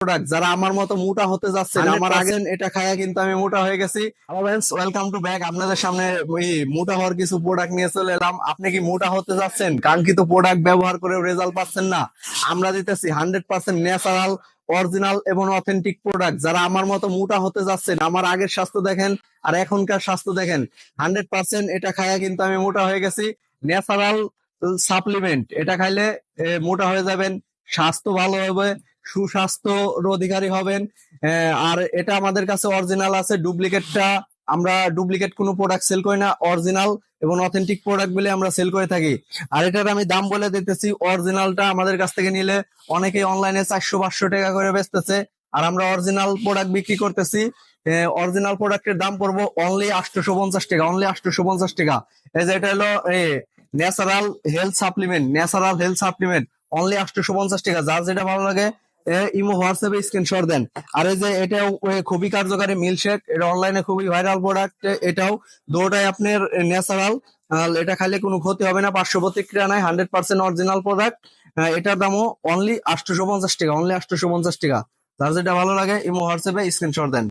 Product যারা আমার মতো মোটা হতে যাচ্ছে আমার আগে এটা খায়া কিন্তু আমি মোটা হয়ে গেছি। ওয়েলকাম টু ব্যাক আপনাদের সামনে ওই মোটা হওয়ার কিছু প্রোডাক্ট নিয়ে চলে এলাম। আপনি কি মোটা হতে যাচ্ছেন? কাঙ্ক্ষিত প্রোডাক্ট ব্যবহার করে রেজাল্ট পাচ্ছেন না। আমরা দিতেছি হান্ড্রেড পার্সেন্ট ন্যাচারাল অরিজিনাল এবং অথেন্টিক প্রোডাক্ট যারা আমার মতো মোটা হতে যাচ্ছেন আমার আগের স্বাস্থ্য দেখেন আর এখনকার স্বাস্থ্য দেখেন। হান্ড্রেড পার্সেন্ট এটা খায়া কিন্তু আমি মোটা হয়ে গেছি। ন্যাচারাল সাপ্লিমেন্ট এটা খাইলে মোটা হয়ে যাবেন স্বাস্থ্য ভালো হবে। সুস্বাস্থ্যর অধিকারী হবেন। আর এটা আমাদের কাছে অরিজিনাল আছে ডুপ্লিকেটটা আমরা ডুপ্লিকেট কোনো প্রোডাক্ট সেল করি না অরিজিনাল এবং অথেন্টিক প্রোডাক্ট বলে আমরা সেল করে থাকি। আর এটার আমি দাম বলে দিতেছি অরিজিনালটা আমাদের কাছ থেকে নিলে অনেকেই অনলাইনে চারশো, পাঁচশো টাকা করে বেচতেছে। আর আমরা অরিজিনাল প্রোডাক্ট বিক্রি করতেছি অরিজিনাল প্রোডাক্টের দাম পড়ব অনলি আটশোশো পঞ্চাশ টাকা অনলি আটশোশো পঞ্চাশ টাকা। এই যে এটা হলো natural health supplement natural health supplement only আটশোশো পঞ্চাশ টাকা। যার যেটা ভালো লাগে ইমো হোয়াটসঅ্যাপে স্ক্রিনশট দেন। আর এই যে এটাও খুবই কার্যকারী মিল্কশেক এটা অনলাইনে খুবই ভাইরাল প্রোডাক্ট এটাও দুটাই আপনার ন্যাচারাল এটা খাইলে কোনো ক্ষতি হবে না। পার্শ্ব প্রতিক্রিয়া নাই হান্ড্রেড পার্সেন্ট অরিজিনাল প্রোডাক্ট এটার দামও অনলি আটশোশো পঞ্চাশ টাকা অনলি আটশোশো পঞ্চাশ টাকা। যার যেটা ভালো লাগে, ইমো হোয়াটসঅ্যাপে স্ক্রিনশট দেন।